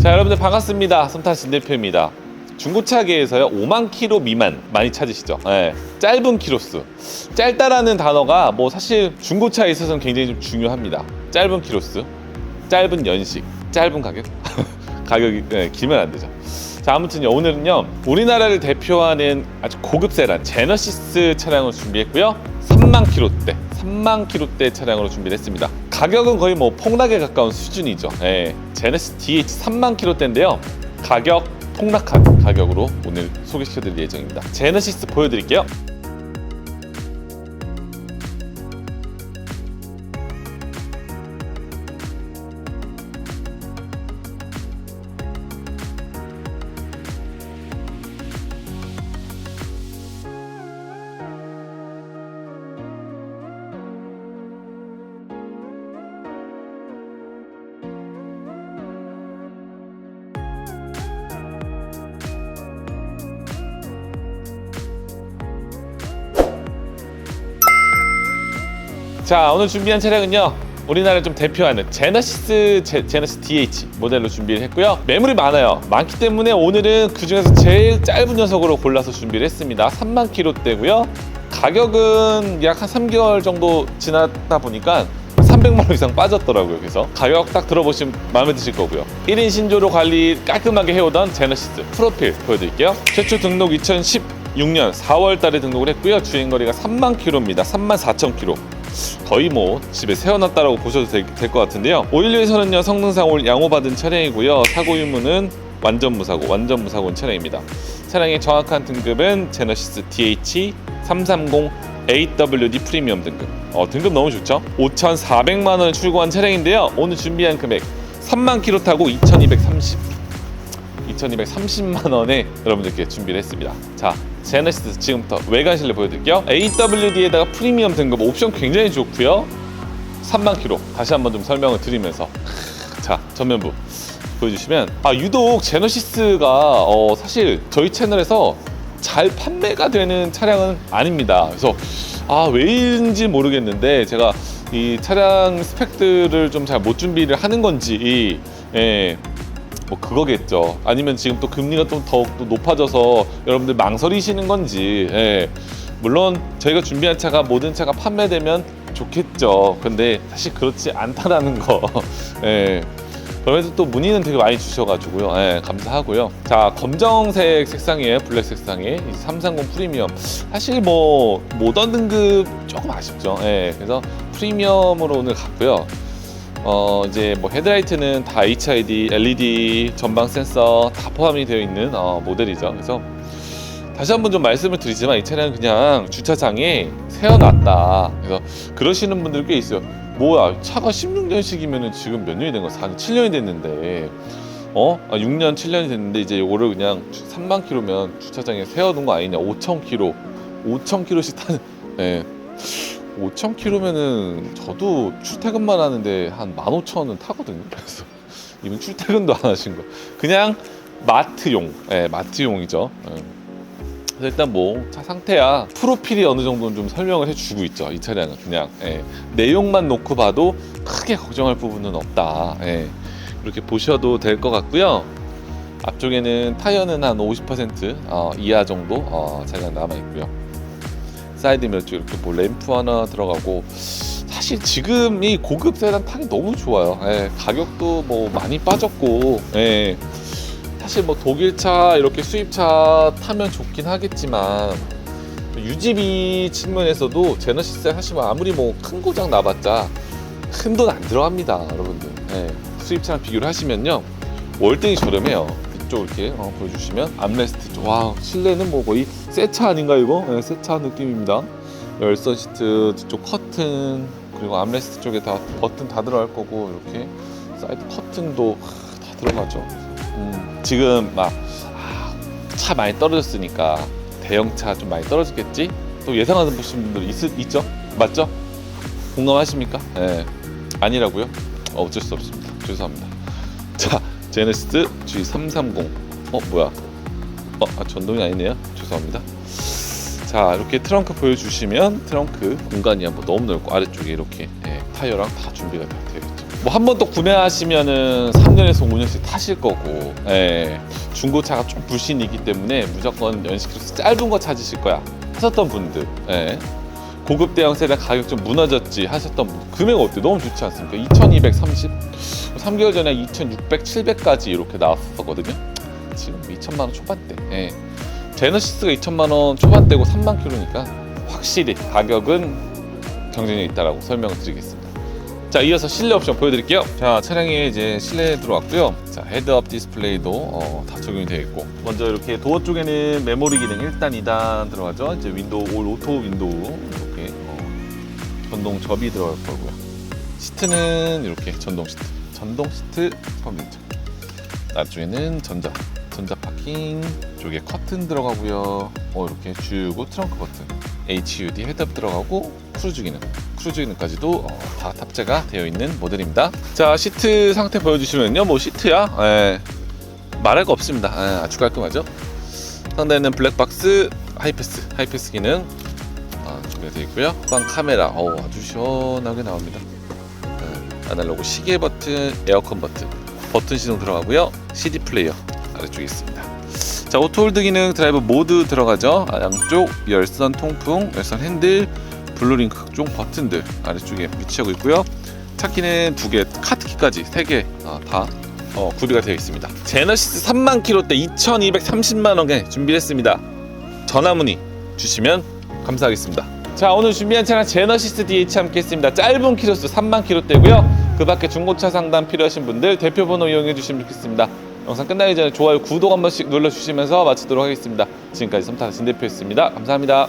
자 여러분들 반갑습니다. 손탄 신 대표입니다. 중고차계에서요 5만 킬로 미만 많이 찾으시죠? 예, 짧은 키로수. 짧다라는 단어가 뭐 사실 중고차에 있어서는 굉장히 좀 중요합니다. 짧은 키로수, 짧은 연식, 짧은 가격. 가격이 예, 길면 안 되죠. 자 아무튼 요 오늘은요 우리나라를 대표하는 아주 고급 세단 제너시스 차량을 준비했고요. 3만 킬로대 3만 킬로대 차량으로 준비를 했습니다. 가격은 거의 뭐 폭락에 가까운 수준이죠. 예, 제너시스 DH 3만 킬로대인데요. 가격 폭락한 가격으로 오늘 소개시켜드릴 예정입니다. 제너시스 보여드릴게요 자 오늘 준비한 차량은요 우리나라를 좀 대표하는 제너시스 제, 제너시스 DH 모델로 준비를 했고요 매물이 많아요 많기 때문에 오늘은 그 중에서 제일 짧은 녀석으로 골라서 준비를 했습니다 3만 킬로대고요 가격은 약 한 3개월 정도 지났다 보니까 300만 원 이상 빠졌더라고요. 그래서 가격 딱 들어보시면 마음에 드실 거고요. 1인 신조로 관리 깔끔하게 해오던 제너시스 프로필 보여드릴게요. 최초 등록 2016년 4월 달에 등록을 했고요. 주행거리가 3만 킬로입니다. 3만 4천 킬로. 거의 뭐 집에 세워놨다라고 보셔도 될 것 같은데요. 512에서는요 성능상 올 양호받은 차량이고요. 사고 유무는 완전 무사고 완전 무사고인 차량입니다. 차량의 정확한 등급은 제너시스 DH 330 AWD 프리미엄 등급. 어, 등급 너무 좋죠? 5,400만 원을 출고한 차량인데요. 오늘 준비한 금액 3만 킬로 타고 2,230. 2,230만 원에 여러분들께 준비를 했습니다. 자, 제네시스 지금부터 외관 실내 보여드릴게요. AWD에다가 프리미엄 등급 옵션 굉장히 좋고요. 3만 킬로 다시 한번 좀 설명을 드리면서 자 전면부 보여주시면 아 유독 제너시스가 어, 사실 저희 채널에서 잘 판매가 되는 차량은 아닙니다. 그래서 아 왜인지 모르겠는데 제가 이 차량 스펙들을 좀 잘 못 준비를 하는 건지 예. 뭐 그거겠죠. 아니면 지금 또 금리가 좀 더욱 또 높아져서 여러분들 망설이시는 건지. 예. 물론 저희가 준비한 차가 모든 차가 판매되면 좋겠죠. 근데 사실 그렇지 않다라는 거. 예. 그러면서 또 문의는 되게 많이 주셔가지고요. 예, 감사하고요. 자, 검정색 색상이에요. 블랙 색상의 330 프리미엄. 사실 뭐 모던 등급 조금 아쉽죠. 예, 그래서 프리미엄으로 오늘 갔고요. 어, 이제 뭐 헤드라이트는 다 HID, LED, 전방 센서 다 포함이 되어 있는 어, 모델이죠. 그래서 다시 한번 좀 말씀을 드리지만 이 차량은 그냥 주차장에 세워놨다. 그래서 그러시는 분들 꽤 있어요. 뭐야 차가 16년식이면은 지금 몇 년이 된 거야? 4년, 7년이 됐는데 어? 아, 6년, 7년이 됐는데 이제 이거를 그냥 3만 킬로면 주차장에 세워둔 거 아니냐? 5천 킬로, 5천 킬로씩 타는. 예. 네. 5,000km면은 저도 출퇴근만 하는데 한 15,000은 타거든요. 그래서 이분 출퇴근도 안 하신 거. 그냥 마트용, 예, 마트용이죠. 예. 그래서 일단 뭐 차 상태야 프로필이 어느 정도는 좀 설명을 해주고 있죠. 이 차량은 그냥 예. 내용만 놓고 봐도 크게 걱정할 부분은 없다. 예. 이렇게 보셔도 될 것 같고요. 앞쪽에는 타이어는 한 50% 어, 이하 정도 어, 차량 남아 있고요. 사이드 미러 쪽 이렇게 뭐 램프 하나 들어가고 사실 지금 이 고급 세단 타기 너무 좋아요. 예, 가격도 뭐 많이 빠졌고 예, 사실 뭐 독일차 이렇게 수입차 타면 좋긴 하겠지만 유지비 측면에서도 제너시스 하시면 아무리 뭐 큰 고장 나봤자 큰 돈 안 들어갑니다, 여러분들. 예, 수입차랑 비교를 하시면요 월등히 저렴해요. 이쪽 이렇게 어, 보여주시면 암레스트 쪽. 와 실내는 뭐 거의 새 차 아닌가 이거? 네, 새차 느낌입니다. 열선 시트 뒤쪽 커튼 그리고 암레스트 쪽에 다 버튼 다 들어갈 거고 이렇게 사이드 커튼도 하, 다 들어가죠. 음, 지금 막 차 많이 떨어졌으니까 대형차 좀 많이 떨어졌겠지? 또 예상하는 보시는 분들 있, 있죠? 맞죠? 공감하십니까? 예. 아니라고요? 어, 어쩔 수 없습니다. 죄송합니다. 자, 제네시스 G330. 어, 뭐야? 어, 아, 전동이 아니네요. 죄송합니다. 자, 이렇게 트렁크 보여주시면 트렁크 공간이 한번 너무 넓고 아래쪽에 이렇게 예, 타이어랑 다 준비가 되어 있죠. 뭐 한번또 구매하시면은 3년에서 5년씩 타실 거고 예. 중고차가 좀 불신이기 때문에 무조건 연식키로수 짧은 거 찾으실 거야 하셨던 분들 예. 고급 대형 세대 가격 좀 무너졌지 하셨던 분 금액 어때? 너무 좋지 않습니까? 2230 3개월 전에 2600, 700까지 이렇게 나왔었거든요 지금 2천만 원 초반대 예. 제너시스가 2천만 원 초반대고 3만 킬로니까 확실히 가격은 경쟁력이 있다라고 설명을 드리겠습니다. 자, 이어서 실내 옵션 보여드릴게요. 자, 차량에 이제 실내에 들어왔고요. 자, 헤드업 디스플레이도 어, 다 적용이 되어 있고, 먼저 이렇게 도어 쪽에는 메모리 기능 1단, 2단 들어가죠. 이제 윈도우 올 오토 윈도우 전동 접이 들어갈 거고요. 시트는 이렇게 전동 시트, 전동 시트 컴퓨터. 나중에는 전자, 전자 파킹. 쪽에 커튼 들어가고요. 어, 이렇게 주고 트렁크 버튼. HUD 헤드업 들어가고 크루즈 기능. 크루즈 기능까지도 어, 다 탑재가 되어 있는 모델입니다. 자 시트 상태 보여주시면요. 뭐 시트야? 예, 말할 거 없습니다. 예, 아주 깔끔하죠? 상단에는 블랙박스 하이패스 하이패스 기능 아, 준비가 되어 있고요. 후방 카메라 어, 아주 시원하게 나옵니다. 예, 아날로그 시계 버튼 에어컨 버튼 버튼 시동 들어가고요. CD 플레이어 아래쪽에 있습니다. 자 오토홀드 기능 드라이브 모드 들어가죠. 아, 양쪽 열선 통풍 열선 핸들 블루링크 각종 버튼들 아래쪽에 위치하고 있고요. 차키는 두 개 카트키까지 세 개 다 어, 구비가 되어 있습니다. 제너시스 3만 킬로대 2230만 원에 준비했습니다. 전화 문의 주시면 감사하겠습니다. 자 오늘 준비한 차량 제너시스 DH 함께 했습니다. 짧은 키로수 3만 킬로대고요. 그 밖에 중고차 상담 필요하신 분들 대표 번호 이용해 주시면 좋겠습니다. 영상 끝나기 전에 좋아요 구독 한 번씩 눌러주시면서 마치도록 하겠습니다. 지금까지 섬타는 진 대표였습니다. 감사합니다